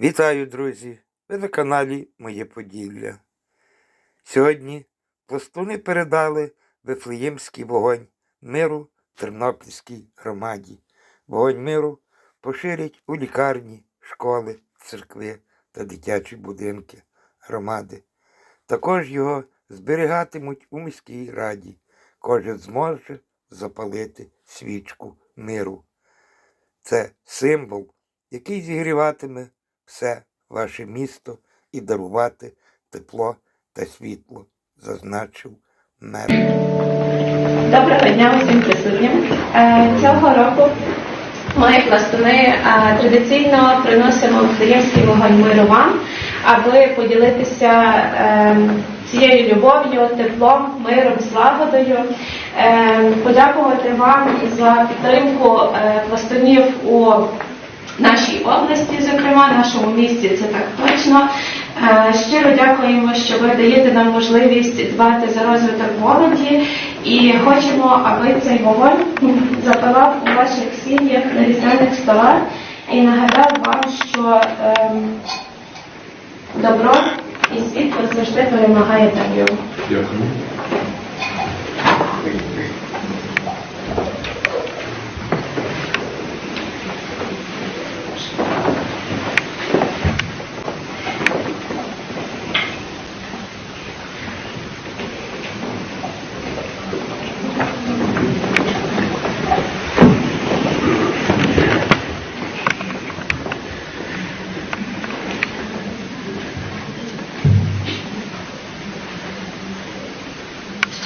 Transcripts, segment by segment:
Вітаю, друзі! Ви на каналі Моє Поділля. Сьогодні пластуни передали Вифлеємський вогонь миру Тернопільській громаді. Вогонь миру поширять у лікарні, школи, церкви та дитячі будинки громади. Також його зберігатимуть у міській раді. Кожен зможе запалити свічку миру. Це символ, який зігріватиме все ваше місто і дарувати тепло та світло, зазначив мер. Доброго дня усім присутнім. Е, Цього року ми пластуни е, традиційно приносимо Вифлеємський вогонь миру вам, аби поділитися е, цією любов'ю, теплом, миром, злагодою, подякувати вам за підтримку пластунів у нашій області, зокрема, нашому місті, це так точно. Е, Щиро дякуємо, що ви даєте нам можливість дбати за розвиток молоді і хочемо, аби цей вогонь запалав у ваших сім'ях на різдвяних столах і нагадав вам, що ем, добро і світло завжди перемагає темряву. Дякую.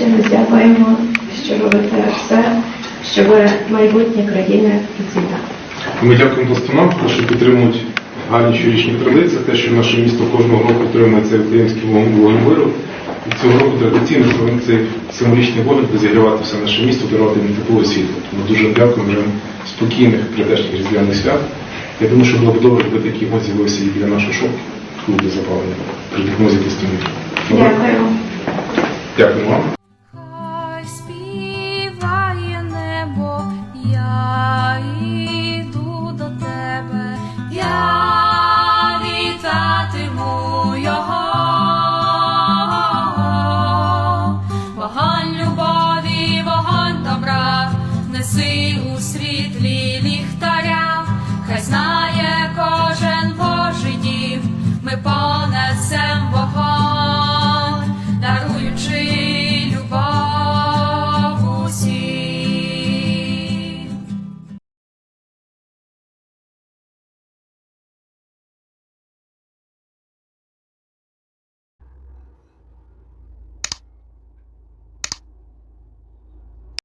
Щиро дякуємо, що робите все, щоб майбутнє країни процвітало. Ми дякуємо пластунам, що підтримують гарні щорічні традиції, те, що наше місто кожного року отримує цей український вогонь миру. І цього року традиційно цей символічний вогонь буде зігрівати все наше місто, дарувати йому тепло світло. Тому дуже дякуємо вже спокійних прийдешніх різдвяних свят. Я думаю, що було б добре, якби такий вогонь з'явився і біля нашого шоку клубу запалення при пластунів. Добре? Дякуємо. Дякую вам. Неси у світлі